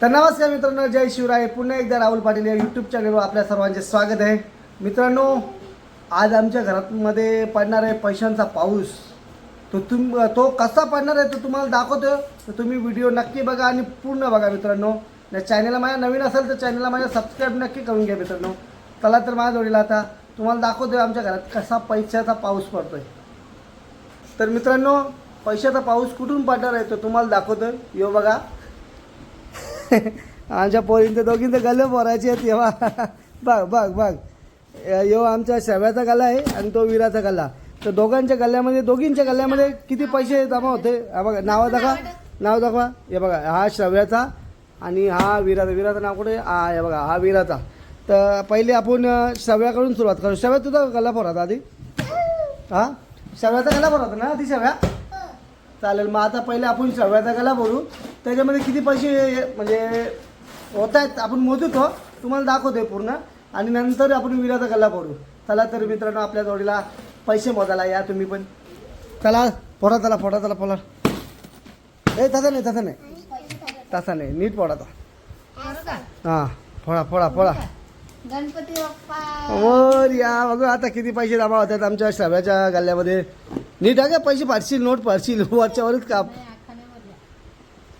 तर नमस्कार मित्रांनो जय शिवराय. पुन्हा एकदा राहुल पाटील या यूट्यूब चॅनलवर आपल्या सर्वांचे स्वागत आहे. मित्रांनो आज आमच्या घरामध्ये पडणार आहे पैशांचा पाऊस. तो तुम तो कसा पडणार आहे तो तुम्हाला दाखवतो. तर तुम्ही व्हिडिओ नक्की बघा आणि पूर्ण बघा मित्रांनो. या चॅनलला माझ्या नवीन असेल तर चॅनलला माझ्या सबस्क्राईब नक्की करून घ्या मित्रांनो. चला तर माझ्या जोडीला आता तुम्हाला दाखवतोय आमच्या घरात कसा पैशाचा पाऊस पडतोय. तर मित्रांनो पैशाचा पाऊस कुठून पडणार आहे तो तुम्हाला दाखवतोय. यो बघा. आमच्या पोरींचे दोघींचं गल्ले पोरायचे आहेत तेव्हा. बघ बघ बघ. यो आमच्या शेव्याचा गल्ला आहे आणि तो विराचा गल्ला. तर दोघांच्या गल्ल्यामध्ये दोघींच्या गल्ल्यामध्ये किती पैसे जमा होते? हा बघा नाव दाखवा. नाव दाखवा. हे बघा हा शव्याचा आणि हा विराचा. विराचं नाव कुठे? हा हे बघा हा विराचा. तर पहिले आपण शव्याकडून सुरुवात करू. शव्या तुझा गल्ला पोरात आधी. हा? शव्याचा गल्ला पोरात ना ती शव्या? चालेल. मग आता पहिले आपण शव्याचा गला भरू त्याच्यामध्ये किती पैसे म्हणजे होत आहेत आपण मोजतो. तुम्हाला दाखवतोय पूर्ण. आणि नंतर आपण विराचा गल्ला भरू चला तर मित्रांनो आपल्या जोडीला पैसे मोजायला या तुम्ही पण. चला फोडा चला फोडा चला फोडा. ए तसा नाही तसा नाही. तसा नाही. नीट फोडाचा हां फोडा फोडा फोडा. गणपती बाप्पा. या बघू आता किती पैसे जमा होतात आमच्या शव्याच्या गल्ल्यामध्ये? नीट आहे का? पैसे पाडशील नोट पाडशील वरच्या वरच काप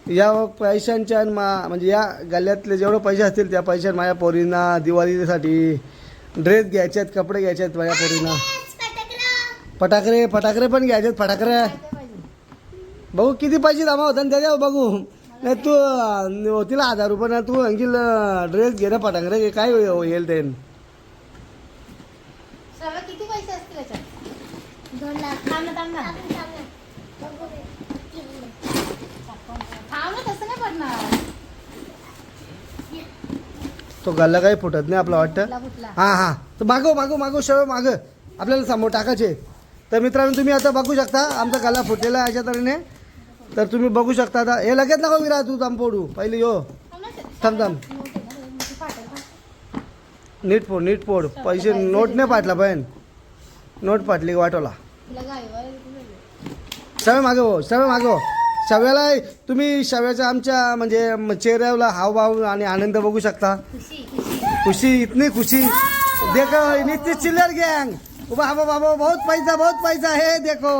या पैशांच्या मा म्हणजे या गल्ल्यातले जेवढे पैसे असतील त्या पैशात माझ्या पोरींना दिवाळीसाठी ड्रेस घ्यायचे आहेत कपडे घ्यायचे आहेत माझ्या पोरींना. फटाकडे. फटाकडे पण घ्यायचे आहेत फटाकडे बघू किती पैसे जमा होतात त्याच्यावर बघू. नाही तू अं, होतील हजार रुपये ना तू आणखी ड्रेस घे ना फटाकडे घे काय होईल ते सर्व किती पैसे असतील याच्यात? दोन लाख. थांब ना थांब ना. थांब ना तसं नाही पडणार. तो गल्ला काही फुटत नाही आपला वाटतं? हां हां. तर मागव मागव मागव शव माग आपल्याला समोर टाकायचे. तर मित्रांनो तुम्ही आता बघू शकता आमचा गल्ला फुटलेला आहे अशा तऱ्हेने. तर तुम्ही बघू शकता आता. हे लगेच नको विरा तू थांब फोडू. पहिले यो. थांब थांब. नीट फोड नीट फोड. पैसे नोट नाही पाटला पण नोट पाटली वाटवला सगळे मागे हो सगळे मागे हो. सगळ्याला तुम्ही सगळ्याच्या आमच्या म्हणजे चेहऱ्याला हावभाव आणि आनंद बघू शकता. खुशी इतनी खुशी. देखो इतनी चिल्लर गँग. बाबा बाबा बहुत पैसा बहुत पैसा. हे देखो.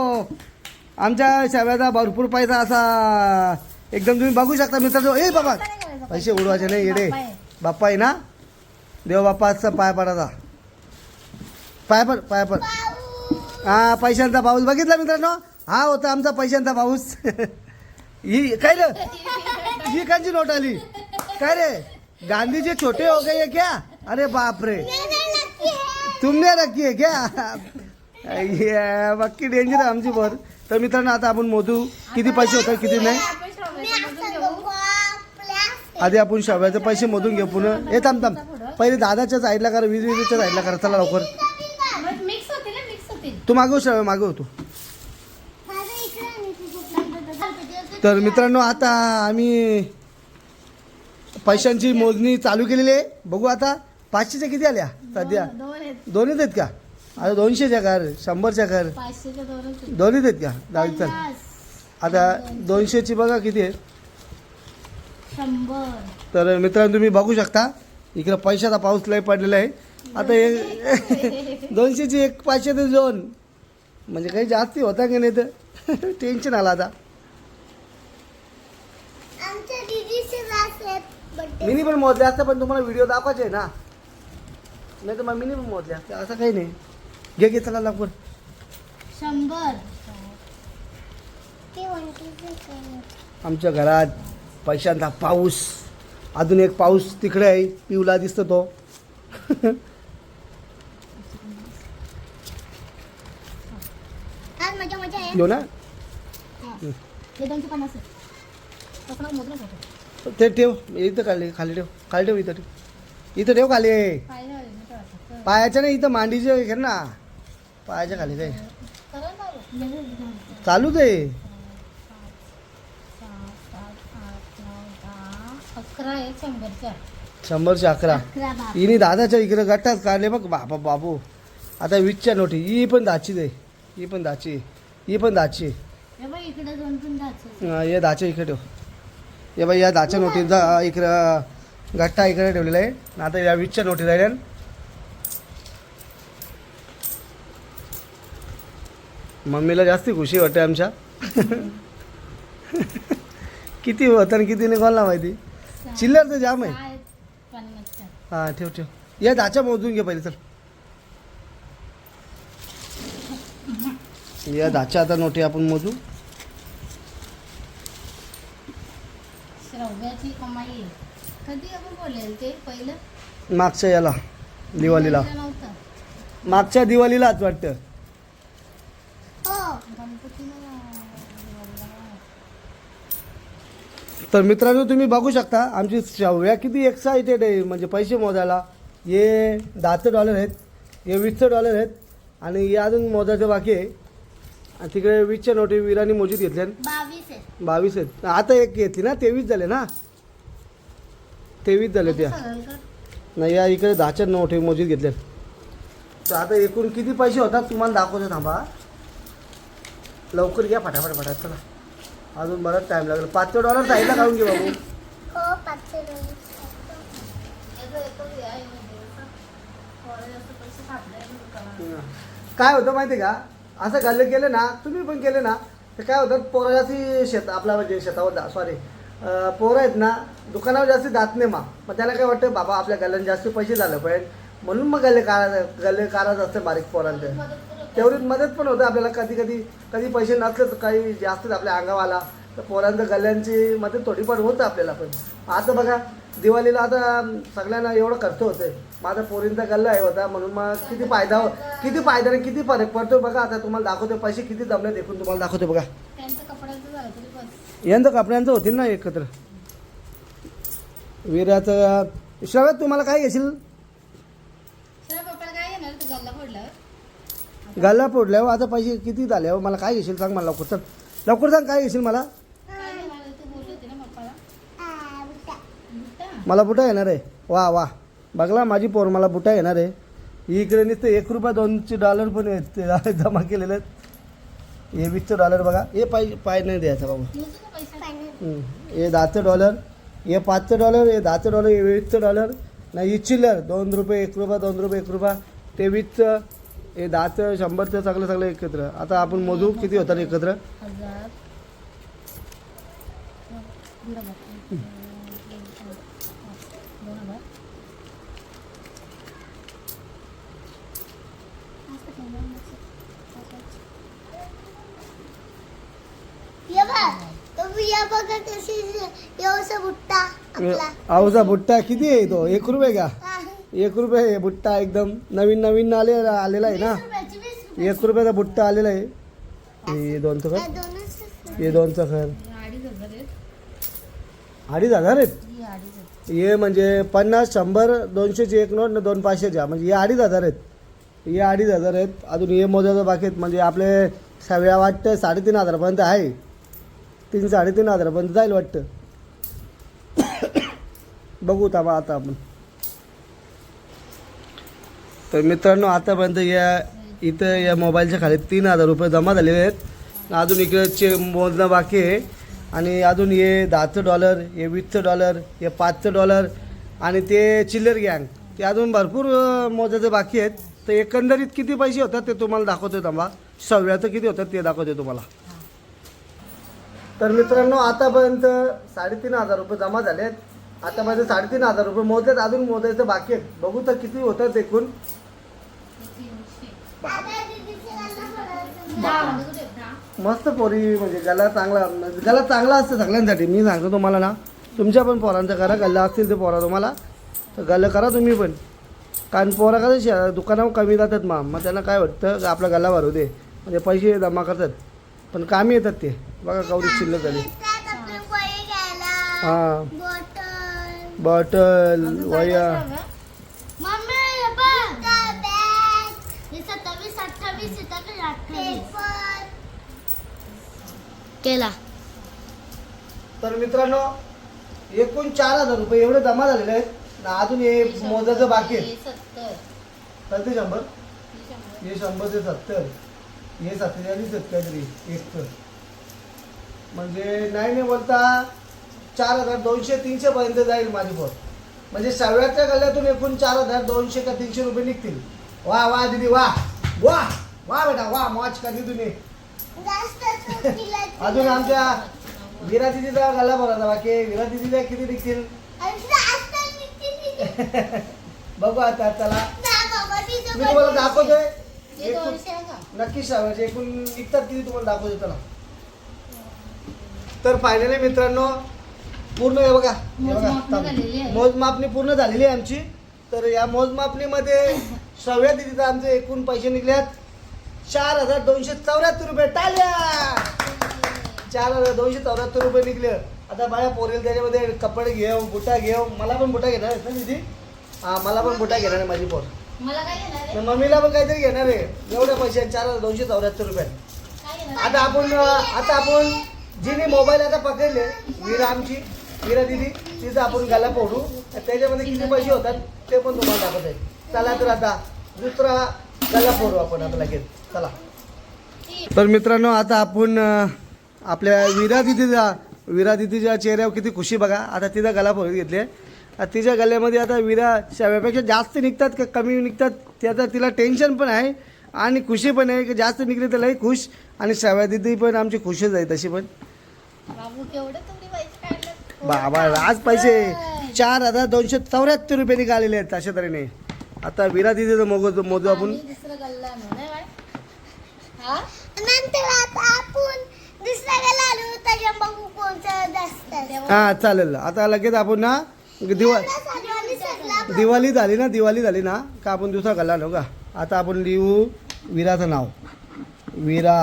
आमच्या शाव्याचा भरपूर पैसा असा एकदम तुम्ही बघू शकता मित्र ए बाबा पैसे उडवायचे नाही येडे. बाप्पा आहे. बाप्पा ना? देव बाप्पाचा पाय पडाचा पाय पड पाय पड. हा पैशांचा पाऊस. बघितला मित्रांनो? हा होता आमचा पैशांचा पाऊस. ही काय रे? ही कांची नोट आली. काय रे? गांधीजी छोटे हो गए क्या? अरे बाप रे तुमने रखी है क्या? ये बाकी डेंजर आहे आमची बर तर मित्रांनो आता आपण मोजू किती पैसे होतात किती नाही? आधी आपण शव्याचे पैसे मोजून घेऊ पुन्हा. हे थांब थांब. पहिले दादाच्या साईडला करा वीज विजेच्या साईडला करा. चला लवकर. तू मागव शव्या मागव तू. तर मित्रांनो आता आम्ही पैशांची मोजणी चालू केलेली आहे. बघू आता पाचशेच्या किती आल्या? सध्या. दोन दोन्हीच आहेत का? आता दोनशेच्या कर शंभरच्या कर. दोन्हीच आहेत. का? दहा चल आता दोनशेची बघा किती आहे शंभर. तर मित्रांनो तुम्ही बघू शकता. इकडं पैशाचा पाऊस लय पडलेला आहे. आता एक दोनशेची एक पाचशे ते दोन. म्हणजे काही जास्ती होता की नाही तर. टेन्शन आलं आता. मिनी पण मोजले असतं पण तुम्हाला व्हिडिओ दाखवायचे आहे ना. नाही तर मग मिनी पण मोजले असते. असं काही नाही. घे घे चला लवकर. शंभर. आमच्या घरात पैशांचा पाऊस अजून एक पाऊस तिकडे आहे पिवला दिसतो तो. आज मजा मजा आहे. घेऊ ना? हे. ते ठेव इथं खाली खाली ठेव खाली ठेव इथं ठेव. इथं ठेव खाली. पायाच्या नाही इथं मांडीचे घे ना. पायाच्या खाली काय अकरा आहे शंभरच्या. शंभरचे अकरा. हिने दादाच्या इकडे गट्टाच काढले बघ बाबा बाबू. आता वीसच्या नोटी. ही पण दाची दे. ही पण दाची. ही पण दाची. हे इकडे दाचे. इकडे ठेव. हे बाई या दहाच्या नोटी जा इकडं गट्टा इकडे ठेवलेला आहे. आता या वीसच्या नोटी राहिल्या. मम्मीला जास्ती खुशी वाटते आमच्या. किती होतं आणि किती कोणाला माहिती? चिल्लर तर जाम आहे. हां ठेव ठेव. या दाच्या मोजून घे पहिले चल. या दाच्या आता नोटी आपण मोजू. श्रव्याची कमाई आहे. कधी आपण बोलेल ते पहिलं? मागच्या याला दिवाळीला. मागच्या दिवाळीलाच वाटतं. तर मित्रांनो तुम्ही बघू शकता आमची शव्या किती एक्साइटेड आहे म्हणजे पैसे मोजायला. हे दहाचे डॉलर आहेत हे वीसचे डॉलर आहेत आणि हे अजून मोजायचं बाकी आहे. आणि तिकडे वीसच्या नोटी विरानी मोजीत घेतल्या बावीस आहे बावीस आहेत. आता एक घेतली ना तेवीस झाले ना? तेवीस झाले त्या. नाही या इकडे दहाच्या नोटी मोजीत घेतल्या तर आता एकूण किती पैसे होतात तुम्हाला दाखवतो थांबा. लवकर घ्या फटाफट फटाफट चला. अजून बराच टाईम लागेल. पाचशे डॉलर साईडला काढून घे बाबू. हो. काय होतं माहिती का? असं गल्ले केले ना तुम्ही पण केले ना तर काय होतं पोरं जास्ती शेत आपला म्हणजे शेतावर सॉरी पोरं आहेत ना दुकानावर जास्ती जात नाही मा. मग त्याला काय वाटतं बाबा आपल्या गल्ल्याने जास्त पैसे झालं पाहिजे. म्हणून मग गल्ले काढा गल्ले काढत असते बारीक पोरांचे. तेवढीच मदत पण होते आपल्याला. कधी कधी कधी पैसे नसले तर काही जास्तच आपल्या अंगावाला. तर पोरांच्या गल्ल्यांची मदत थोडीफार होतं आपल्याला पण. आता बघा दिवाळीला आता सगळ्यांना एवढं खर्च होतंय. माझा पोरींचा गल्ला आहे होता म्हणून मग किती फायदा हो- किती फायदा आणि किती फरक पडतो बघा. आता तुम्हाला दाखवतो पैसे किती जमले देखून तुम्हाला दाखवतो बघा. यंदा कपड्यांचं होतील ना एकत्र. विराचं श्रवत तुम्हाला काय घेशील सर पप्पाला काय येणार तू गल्ला फोडल्यावर गल्ला हो, आता पैसे किती झाले हो? मला काय घेशील सांग मला लवकर. सांग लवकर सांग काय घेशील मला? मला बुट्टा. बुटा येणार आहे. वा वा. बघला माझी पोर मला बुटा येणार आहे. इकडे नुसतं एक रुपया दोनशे डॉलर पण आहेत. ते जमा केलेले आहेत. हे वीसचं डॉलर बघा. हे पाय पाय नाही द्यायचा बाबा. हे दहाचं डॉलर हे पाचचं डॉलर हे दहाचं डॉलर हे वीसचं डॉलर नाही ही चिल्लर दोन रुपये एक रुपया दोन रुपये एक रुपया. ते वीसचं हे दहाचं शंभरचं सगळं सगळं एकत्र. आता आपण मोजू किती होतात एकत्र? आवचा बुट्टा किती आहे तो? एक रुपये का? एक रुपये आहे बुट्टा एकदम. नवीन नवीन आले आलेला आहे ना. एक रुपयाचा बुट्टा आलेला आहे. हे दोनचं असतात. हे दोनचं खर हे अडीच हजार आहेत. ही हे म्हणजे पन्नास शंभर दोनशेची एक नोट न दोन पाचशेच्या. म्हणजे हे अडीच हजार आहेत. हे अडीच हजार आहेत. अजून हे मोजायचं बाकी आहेत. म्हणजे आपले सगळ्या वाटतं साडेतीन हजारापर्यंत आहे. तीन साडेतीन हजारापर्यंत जाईल वाटतं. बघू थांबा आता आपण. तर मित्रांनो आतापर्यंत या इथं या मोबाईलच्या खाली तीन हजार रुपये जमा झालेले आहेत. अजून इकडचे चे मोजणं बाकी आहे. आणि अजून हे दहाचं डॉलर हे वीसचं डॉलर हे पाचचं डॉलर आणि ते चिल्लर गँग ते अजून भरपूर अं, मोजायचे बाकी आहेत. तर एकंदरीत किती पैसे होतात ते तुम्हाला दाखवते थांबा. सव्याचं किती होतात ते दाखवते तुम्हाला. तर मित्रांनो आतापर्यंत साडेतीन हजार रुपये जमा झाले आहेत. आता आतापर्यंत साडेतीन हजार रुपये मोजलेत अजून मोजायचं बाकी आहेत. बघू तर किती होतात एकूण. मस्त पोरी म्हणजे गला चांगला म्हणजे गला चांगला असतं सगळ्यांसाठी. मी सांगतो तुम्हाला ना तुमच्या पण पोरांचा करा गल्ला असतील ते पोरा तुम्हाला. तर गल्ला करा तुम्ही पण. कारण पोरा कसं दुकानावर कमी जातात मग मग त्यांना काय वाटतं? आपला गल्ला भरू दे. म्हणजे पैसे जमा करतात. पण कामी येतात ते. बघा गौरी शिल्लक झाली. हां. बॉटल वया केला तर मित्रांनो एकूण चार हजार रुपये एवढे जमा झालेले आहेत. ना अजून हे मोजायचं बाकी आहे. सत्तर. चालते शंभर. हे शंभर. हे शंभर ते सत्तर. हे सत्तेचाळीस सत्याहत्तरी एक तर. म्हणजे नाही नाही बोलता चार हजार दोनशे तीनशे पर्यंत जाईल माझी पोर. म्हणजे सहाव्याच्या गल्ल्यातून एकूण चार हजार दोनशे का तीनशे रुपये निघतील. वा वा दिदी वा. वा वा बेटा वा मॉच कधी तुम्ही. अजून आमच्या विरा दिदीचा गल्ला बघा बाकी. विरा दिदीला किती निघतील? बघू आता चला. मी तुम्हाला. दाखवतोय. नक्की सांगायचे एकूण निघतात किती तुम्हाला दाखवतो चला. तर फायनली मित्रांनो पूर्ण हे बघा. हे बघा, मोजमापणी थांब. झालेली आहे. मोजमापणी पूर्ण झालेली आहे आमची. तर या मोजमापणीमध्ये सहाव्या तिथीचं आमचे एकूण पैसे निघल्यात. चार हजार दोनशे चौऱ्याहत्तर रुपये. टाळ्या चार हजार दोनशे चौऱ्याहत्तर रुपये निघले. आता बाया पोरेल त्याच्यामध्ये कपडे घेऊ बुटा घेऊ. मला पण बुटा घेणार आहेत ना दिदी? हा मला पण बुटा घेणार आहे माझी पोर. मला काय घेणार आहे? तर मम्मीला पण काहीतरी घेणार आहे. एवढ्या पैसे चार हजार दोनशे चौऱ्याहत्तर रुपये. काय घेणार आता आपण आता आपण जिने मोबाईल आता पकडले विरा आमची. विरा दिदी तिचा आपण गाला पोडू त्याच्यामध्ये किती पैसे होतात ते पण तुम्हाला दाखवत. आहे चला तर आता दुसरा गाला पोडू आपण आता लगेच. चला. तर मित्रांनो आता आपण आपल्या विरा दिदीचा विरा दिदीच्या चेहऱ्यावर किती खुशी बघा. आता तिचा गला फोडून घेतली आहे. तिच्या गल्यामध्ये आता विरा शव्यापेक्षा जास्त निघतात का कमी निघतात त्याचा तिला टेन्शन पण आहे आणि खुशी पण आहे की जास्त निघले तर लई खुश आणि शव्या दिदी पण आमची खुशच आहे तशी पण. बाबू आज पैसे. चार हजार दोनशे चौऱ्याहत्तर रुपये निघालेले आहेत अशा तऱ्हेने. आता विरा दिदीचं मोजू मोजू आपण? हा? हां चालेल. आता लगेच आपण ना दिवा सगळ्यांनी सगळा दिवाळी झाली ना दिवाळी झाली ना का आपण दुसरा गल्ला नो का? आता आपण लिहू विराचं नाव. विरा.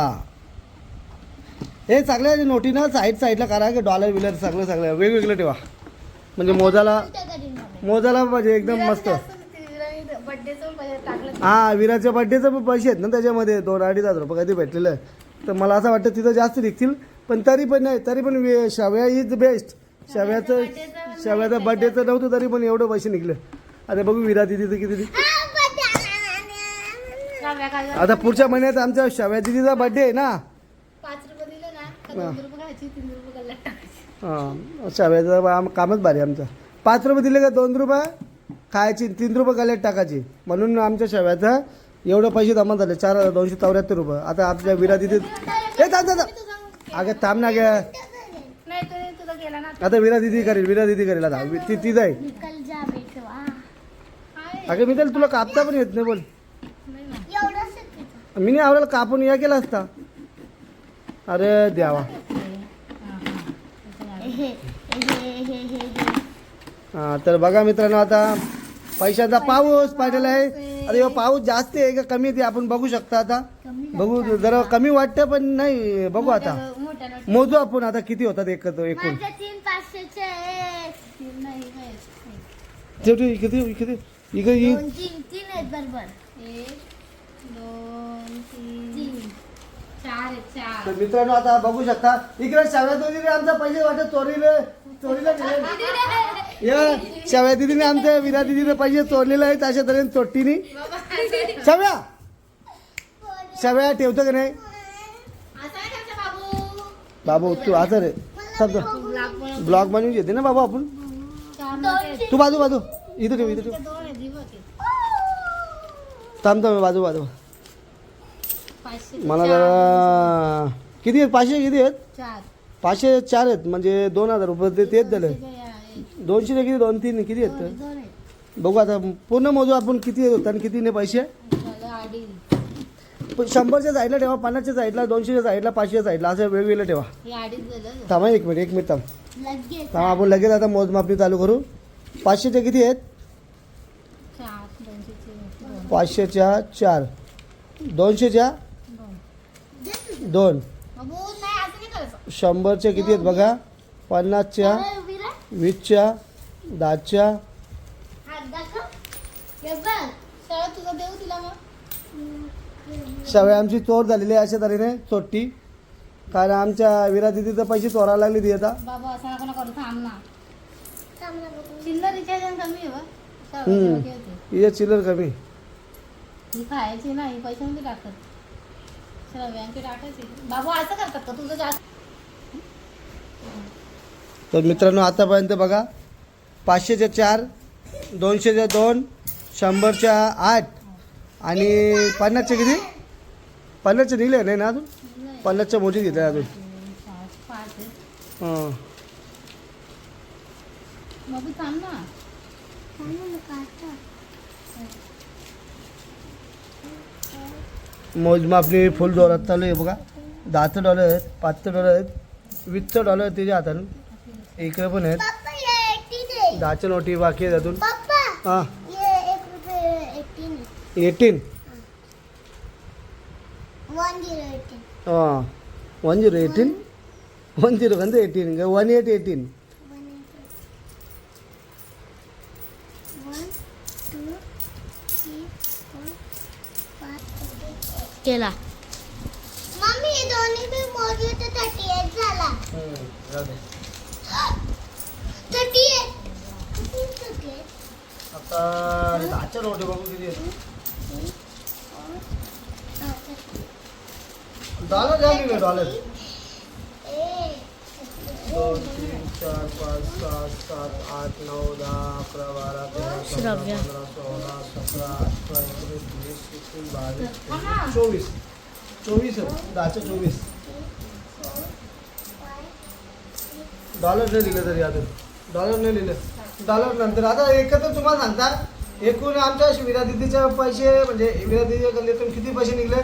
हे सगळ्या नोटी ना साईड साईडला करा की डॉलर विलर सगळं सगळं. वेगवेगळं ठेवा. म्हणजे मोजाला. मोजाला म्हणजे एकदम मस्त. हा विराच्या बड्डेचे पण पैसे आहेत ना त्याच्यामध्ये. दोन अडीच हजार रुपये काहीतरी भेटलेलं. आहे तर मला असं वाटतं तिथं जास्त निघतील. पण तरी पण नाही तरी पण शव्या इज बेस्ट शव्याचं शव्याचं बड्डेचं नव्हतं तरी पण एवढं पैसे निघले. अरे बघू विरा दिदीचं किती हा? आता पुढच्या महिन्यात आमच्या शव्या दिदीचा बड्डे आहे ना. हां. शव्याचं आम- कामच भारी आमचं. पाच रुपये दिले का दोन रुपये? खायची तीन रुपये गल्यात टाकायची. म्हणून आमच्या शव्याचं एवढं पैसे जमा झाले चार हजार दोनशे चौऱ्याहत्तर रुपये. आता आपल्या विरा दिदी हे थांब. अगं थांब ना ग. आता विरा दिदी करेल विरा दिदी करेल आता. ती ती जाईल. अगं मी तर तुला कापता पण येत नाही बोल. मी नाही आवडेल कापून या केला असता. अरे द्यावा हे, हे, हे, हे, हे. हा तर बघा मित्रांनो आता पैशाचा पाऊस पडलेला आहे. अरे ह्यो पाऊस जास्त आहे का कमी आहे ते आपण बघू शकता आता. बघू जरा कमी वाटतं पण नाही बघू आता. मोजू आपण आता किती होतात एक एकूण. शेवटी किती किती? इकडे इ- दोन तीन तीन आहेत बरोबर एक दोन तीन चार आहे चार तर मित्रांनो आता बघू शकता इकडे शाव्या दिदीने आमचा पैसे वाटत चोरीले चोरीला या शाव्या दिदीने आमच्या विरा दिदीने पैसे चोरलेले आहेत अशा तऱ्हेने चोट्टीनी शाव्या! शाव्या ठेवतो का नाही? बाबू. बाबू तू आता रे पण ब्लॉग बनवून घेते ना बाबू आपण? तू बाजू बाजू. इथं ठेव इथं ठेव. आहेत. दोन आहे दिवस आहे. थांब थांब बाजू बाजू. मला जरा किती आहेत? पाचशे किती आहेत? पाचशे चार आहेत म्हणजे दोन हजार रुपये ते तेच झालं? दोनशे किती? दोन तीन किती आहेत. बघू आता पूर्ण मोजू आपण किती होतात आणि किती नाही पैसे? शंभरच्या साईडला ठेवा पन्नासच्या साईडला दोनशेच्या साईडला पाचशेच्या साईडला असं वेगवेगळं ठेवा. थांबा एक मिनिट एक मिनिट थांब. थांबा आपण लगेच आता मोजमापणी चालू करू. पाचशेच्या किती आहेत? पाचशेच्या चार. दोनशेच्या दोन. शंभरच्या किती आहेत बघा? पन्नासच्या वीसच्या. दहाच्या. सवय आमची चोर झालेली आहे अशा तऱ्हेने चोट्टी. कारण आमच्या विरा दिदीचं पैसे चोरायला लागली ती आता. बाबू असं नको ना करू थांब ना. थांब ना बघू. चिल्लर कमी. ही खायची नाही पैसे मध्ये टाकत चला बँकेत टाकायची बाबू असं करतात का? तुझं जास्त तर मित्रांनो आतापर्यंत बघा पाचशेच्या चार दोनशेच्या दोन शंभरच्या आठ आणि पन्नासचे किती? पन्नासचे निघले नाही ना अजून. पन्नासच्या मोठी घेतले अजून. हां मग बी थांब ना मोजमापणी फुल जोरात चालू आहे बघा. दहाचं डॉलर आहेत पाचचं डॉलर आहेत वीसचं डॉलर आहे त्याच्या हातानं. इकडे पण आहेत. दहाच्या नोटी बाकी आहेत अजून. हां. एटीन. हां. One zero eighteen? One zero कंद एटीन. One eight eighteen. केला. मम्मी दोन्ही बी मोजले तर थर्टी एट झाला थर्टी एट आता दहाच्या नोटी बघू किती आहेत. डॉलर द्या मी डॉलर दोन तीन चार पाच सात सात आठ नऊ दहा अकरा बारा तेरा पंधरा सोळा सतरा अठरा एकोणीस वीस एकवीस बावीस चोवीस चोवीस दहाच्या चोवीस डॉलर नाही लिहिलं तरी अजून डॉलर नाही लिहिलं डॉलर नंतर आता एकत्र तुम्हाला सांगता एकूण आमच्या विरा दिदीचे पैसे म्हणजे विरा दिदीच्या गल्लीतून किती पैसे निघले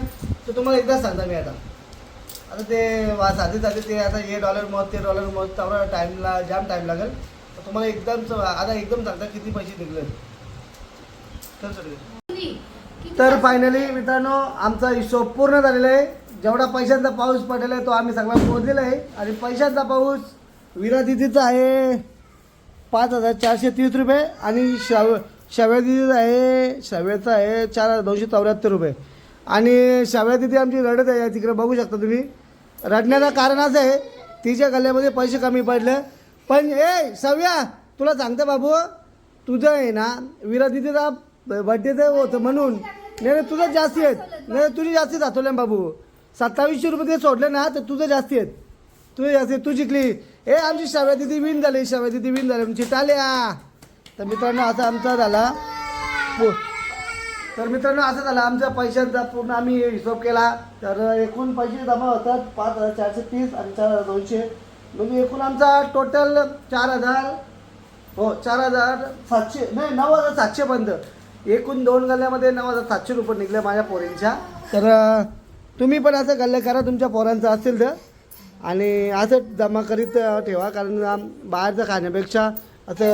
तर तुम्हाला एकदाच सांगता मी आता आता ते साधे साधे ते आता हे डॉलर मत ते डॉलर मत तेवढा टाईमला जाम टाईम लागेल. तुम्हाला एकदम आता एकदम सांगता किती पैसे निघले? तर फायनली मित्रांनो आमचा हिशोब पूर्ण झालेला आहे. जेवढा पैशांचा पाऊस पडलेला आहे तो आम्ही सगळा मोजलेला आहे. आणि पैशांचा पाऊस विरा दिदीचा आहे पाच हजार चारशे तीस रुपये आणि शाव शाव्या दिदीचा आहे शव्याचा आहे चार हजार दोनशे चौऱ्याहत्तर रुपये. आणि शाव्या दिदी आमची रडत आहे तिकडे बघू शकता तुम्ही. रडण्याचं कारण असं आहे तिच्या गल्ल्यामध्ये पैसे कमी पडले. पण ए सव्या तुला सांगते बाबू तुझं आहे ना विरा दिदीचा बड्डेचं होतं म्हणून. नाही नाही, तुझं जास्ती आहेत. नाही तुझी जास्ती दाखवले बाबू. सत्तावीसशे रुपये ते सोडले ना तर तुझं जास्ती आहेत. तुझी जास्ती तू जिंकली. ए आमची शाव्या दिदी विन झाली. शाव्या दिदी विन झाली. आमची टाल्या तर मित्रांनो असा आमचा झाला. पो- तर मित्रांनो असं झालं. आमच्या पैशांचा पूर्ण आम्ही हिशोब केला. तर एकूण पैसे जमा होतात पाच हजार चारशे तीस आणि चार हजार दोनशे. म्हणजे एकूण आमचा टोटल चार हजार हो चार हजार सातशे नाही नऊ हजार सातशेपर्यंत एकूण दोन गल्ल्यामध्ये नऊ हजार सातशे रुपये निघले माझ्या पोरींच्या. तर तुम्ही पण असं गल्ले करा तुमच्या पोरांचं असेल तर. आणि असं जमा करीत ठेवा. कारण आम- बाहेरचं खाण्यापेक्षा आता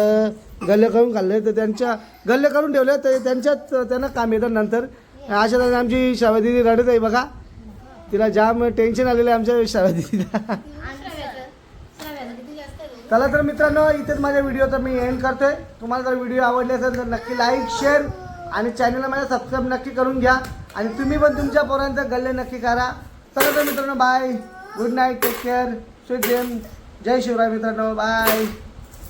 गल्ले करून खाल्ले तर त्यांच्या गल्ले करून ठेवले तर त्यांच्याच त्यांना काम येतं नंतर. अशा तऱ्हेने आमची शावदिदी रडत आहे बघा. तिला जाम टेन्शन आलेलं आहे आमच्या शावदिदीला दिदीला. चला तर मित्रांनो इथेच माझ्या व्हिडिओचा मी एंड करतोय. तुम्हाला जर व्हिडिओ आवडले असेल तर नक्की लाईक शेअर आणि चॅनलला माझ्या सबस्क्राईब नक्की करून घ्या. आणि तुम्ही पण तुमच्या पोरांचा गल्ले नक्की करा. चला तर मित्रांनो bye good night take care sweet game जय शिवराय मित्रांनो. बाय